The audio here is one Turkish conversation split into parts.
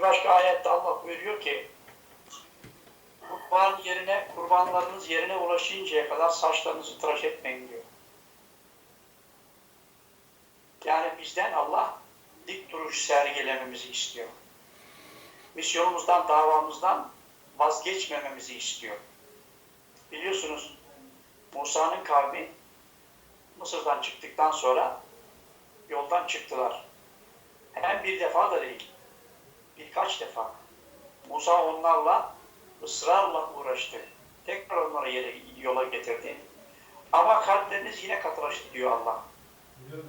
Bir başka ayette Allah buyuruyor ki kurban yerine, kurbanlarınız yerine ulaşıncaya kadar saçlarınızı tıraş etmeyin diyor. Yani bizden Allah dik duruş sergilememizi istiyor. Misyonumuzdan, davamızdan vazgeçmememizi istiyor. Biliyorsunuz Musa'nın kavmi Mısır'dan çıktıktan sonra yoldan çıktılar. Hem bir defa da değil, birkaç defa. Musa onlarla ısrarla uğraştı. Tekrar onları yere, yola getirdi. Ama kalpleriniz yine katılaştı diyor Allah.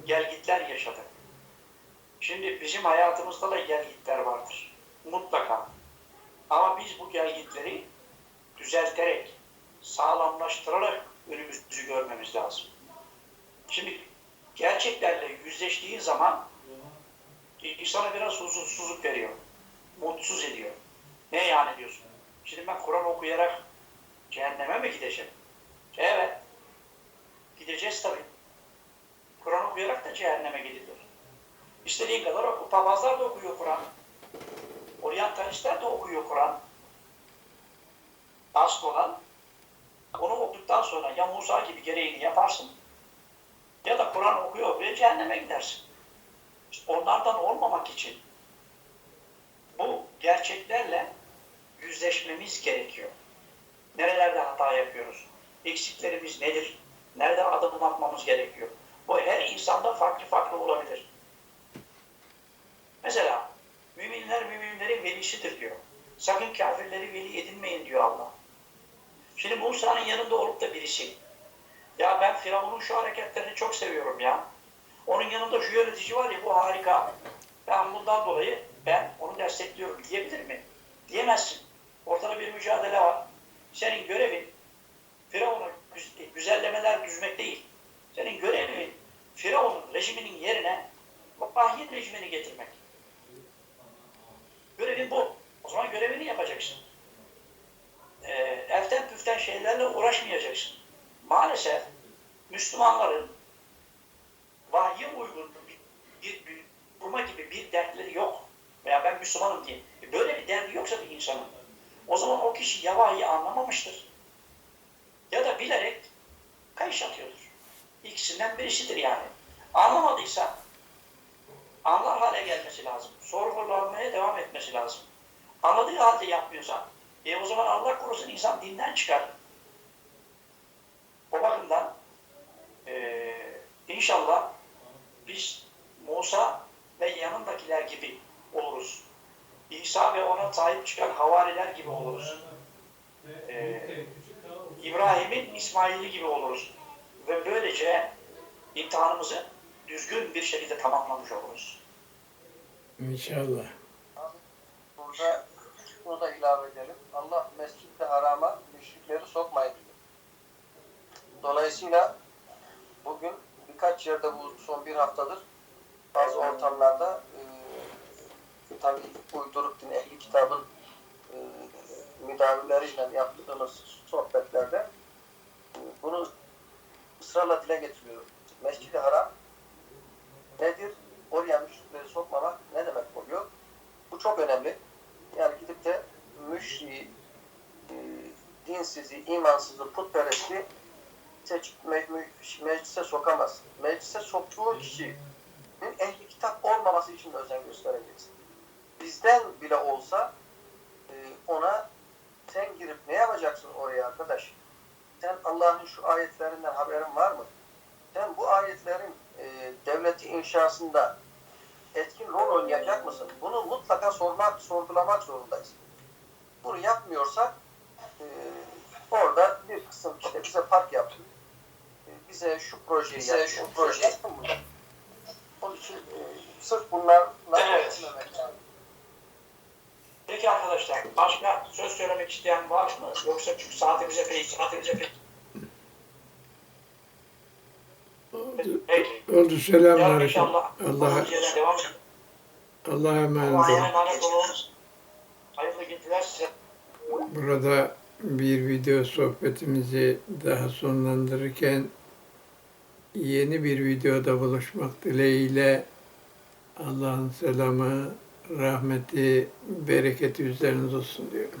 Gelgitler yaşadı. Şimdi bizim hayatımızda da gelgitler vardır. Mutlaka. Ama biz bu gelgitleri düzelterek, sağlamlaştırarak önümüzü görmemiz lazım. Şimdi gerçeklerle yüzleştiğin zaman insana biraz huzursuzluk veriyor. Mutsuz ediyor. Ne yani diyorsun? Şimdi ben Kur'an okuyarak cehenneme mi gideceğim? Evet. Gideceğiz tabii. Kur'an okuyarak da cehenneme gidilir. İstediğin kadar oku. Papazlar da okuyor Kur'an. Oryantalistler de okuyor Kur'an. Asıl olan onu okuduktan sonra ya Musa gibi gereğini yaparsın ya da Kur'an okuyor ve cehenneme gidersin. İşte onlardan olmamak için bu gerçeklerle yüzleşmemiz gerekiyor. Nerelerde hata yapıyoruz? Eksiklerimiz nedir? Nerede adım atmamız gerekiyor? Bu her insanda farklı farklı olabilir. Mesela müminler müminlerin velisidir diyor. Sakın kafirleri veli edinmeyin diyor Allah. Şimdi Musa'nın yanında olup da birisi ya ben Firavun'un şu hareketlerini çok seviyorum ya. Onun yanında şu yönetici var ya bu harika. Ben bundan dolayı ben onu destekliyorum diyebilir mi? Diyemezsin. Ortada bir mücadele var. Senin görevin Firavun'u güz- güzellemeler düzmek değil. Senin görevin Firavun'un rejiminin yerine vahyin rejimini getirmek. Görevin bu. O zaman görevini yapacaksın. Ee, elten püften şeylerle uğraşmayacaksın. Maalesef Müslümanların vahye uygun bir, bir, bir kurma gibi bir dertleri yok. Veya ben Müslümanım diye. E Böyle bir derdi yoksa bir insanın. O zaman o kişi ya vahyi anlamamıştır. Ya da bilerek kayış atıyordur. İkisinden birisidir yani. Anlamadıysa anlar hale gelmesi lazım. Sorgulanmaya devam etmesi lazım. Anladığı halde yapmıyorsa e o zaman Allah korusun insan dinden çıkar. O bakımdan eee inşallah biz Musa ve yanındakiler gibi oluruz. İsa ve ona sahip çıkan havariler gibi oluruz. Ee, İbrahim'in İsmail'i gibi oluruz. Ve böylece imtihanımızı düzgün bir şekilde tamamlamış oluruz. İnşallah. Burada şunu da ilave edelim. Allah mescid-i harama müşrikleri sokmayın diyor. Dolayısıyla bugün birkaç yerde bu son bir haftadır bazı ortamlarda tabi uyduruk din ehli kitabın e, müdavileriyle yaptığımız sohbetlerde e, bunu ısrarla dile getiriyorum. Mescid-i Haram nedir? Oraya müşrikleri sokmamak ne demek oluyor? Bu çok önemli. Yani gidip de müşriği, e, dinsizi, imansızı, putperesti seçip me- me- meclise sokamaz. Meclise soktuğu kişinin ehli kitap olmaması için özen göstereceksin. Bizden bile olsa e, ona sen girip ne yapacaksın oraya arkadaş? Sen Allah'ın şu ayetlerinden haberin var mı? Sen bu ayetlerin e, devleti inşasında etkin rol oynayacak mısın? Bunu mutlaka sormak, sorgulamak zorundayız. Bunu yapmıyorsak e, orada bir kısım işte bize park yaptı. E, bize şu projeyi Bize yap, şu projeyi proje- yap. Onun için e, sırf bunlarla Evet. Arkadaşlar, başka söz söylemek isteyen var mı? Yoksa çünkü saatimize pek, saatimize pek. Oldu, Peki. oldu selamünaleyküm. inşallah Allah'a olun. emanet olun. Hayırlı geceler size. Burada bir video sohbetimizi daha sonlandırırken yeni bir videoda buluşmak dileğiyle Allah'ın selamı, rahmeti, bereketi üzerinize olsun diyorum.